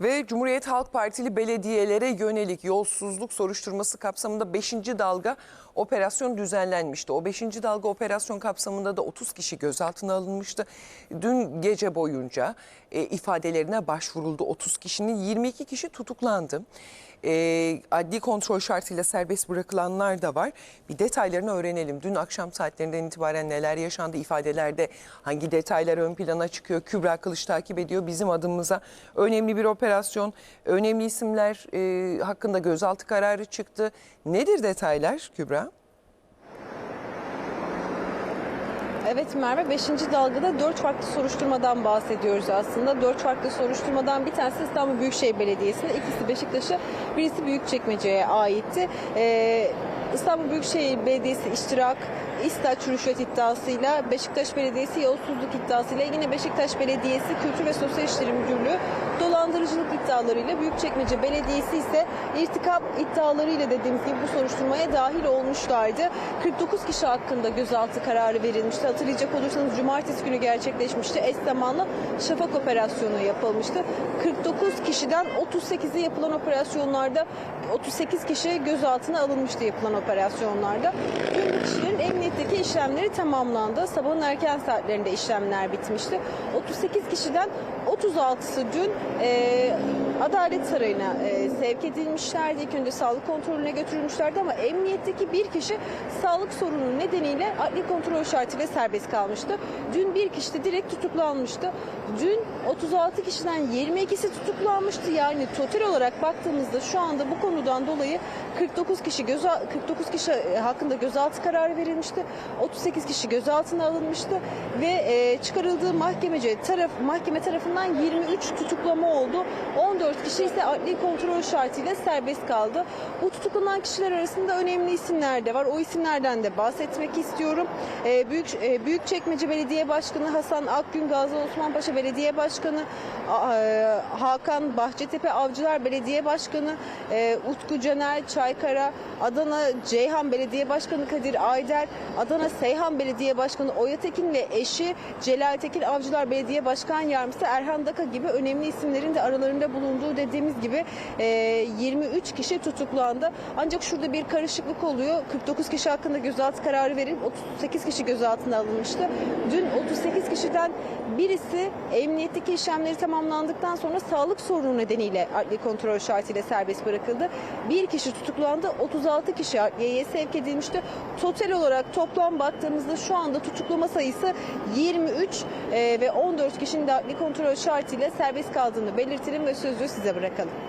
Ve Cumhuriyet Halk Partili belediyelere yönelik yolsuzluk soruşturması kapsamında 5. dalga operasyon düzenlenmişti. O 5. dalga operasyon kapsamında da 30 kişi gözaltına alınmıştı. Dün gece boyunca e, ifadelerine başvuruldu. 30 kişinin 22 kişi tutuklandı. E, adli kontrol şartıyla serbest bırakılanlar da var. Bir detaylarını öğrenelim. Dün akşam saatlerinden itibaren neler yaşandı ifadelerde hangi detaylar ön plana çıkıyor? Kübra Kılıç takip ediyor. Bizim adımıza önemli bir operasyon, önemli isimler e, hakkında gözaltı kararı çıktı. Nedir detaylar Kübra? Evet Merve 5. dalgada 4 farklı soruşturmadan bahsediyoruz aslında. 4 farklı soruşturmadan bir tanesi İstanbul Büyükşehir Belediyesi'ne, ikisi Beşiktaş'a, birisi Büyükçekmece'ye aitti. Ee, İstanbul Büyükşehir Belediyesi iştirak, İstaç rüşvet iddiasıyla, Beşiktaş Belediyesi yolsuzluk iddiasıyla, yine Beşiktaş Belediyesi Kültür ve Sosyal İşleri Müdürlüğü dolandırıcılık iddialarıyla, Büyükçekmece Belediyesi ise irtikap iddialarıyla dediğimiz gibi bu soruşturmaya dahil olmuşlardı. 49 kişi hakkında gözaltı kararı verilmişti. Hatırlayacak olursanız cumartesi günü gerçekleşmişti. Eş zamanlı şafak operasyonu yapılmıştı. 49 kişiden 38'i yapılan operasyonlarda 38 kişi gözaltına alınmıştı yapılan operasyonlarda. Tüm bu kişilerin emniyetteki işlemleri tamamlandı. Sabahın erken saatlerinde işlemler bitmişti. 38 kişiden 36'sı dün e, Adalet Sarayı'na e, sevk edilmişlerdi. İlk önce sağlık kontrolüne götürülmüşlerdi ama emniyetteki bir kişi sağlık sorunu nedeniyle adli kontrol şartıyla serbest kalmıştı. Dün bir kişi de direkt tutuklanmıştı. Dün 36 kişiden 22'si tutuklanmıştı. Yani total olarak baktığımızda şu anda bu konudan dolayı 49 kişi göz 49 kişi e, hakkında gözaltı kararı verilmişti. 38 kişi gözaltına alınmıştı ve e, çıkarıldığı mahkemece taraf mahkeme tarafından 23 tutuklama oldu. 14 kişi ise adli kontrol şartıyla serbest kaldı. Bu tutuklanan kişiler arasında önemli isimler de var. O isimlerden de bahsetmek istiyorum. E, Büyük e, Büyükçekmece Belediye Başkanı Hasan Akgün, Gazi Osman Paşa Belediye Başkanı, e, Hakan Bahçetepe Avcılar Belediye Başkanı, e, Utku Caner Çaykara, Adana Ceyhan Belediye Başkanı Kadir Ayder, Adana Seyhan Belediye Başkanı Oya Tekin ve eşi Celal Tekin Avcılar Belediye Başkan Yardımcısı Erhan Daka gibi önemli isimlerin de aralarında bulunduğu dediğimiz gibi e, 23 kişi tutuklandı. Ancak şurada bir karışıklık oluyor. 49 kişi hakkında gözaltı kararı verilip 38 kişi gözaltına alınmıştı. Dün 38 kişiden birisi emniyetteki işlemleri tamamlandıktan sonra sağlık sorunu nedeniyle adli kontrol şartıyla serbest bırakıldı. Bir kişi tutuklandı. 36 kişi adliyeye sevk edilmişti. Total olarak toplam baktığımızda şu anda tutuklama sayısı 23 e, ve 14 kişinin de adli kontrol şartıyla serbest kaldığını belirtelim ve sözü size bırakalım.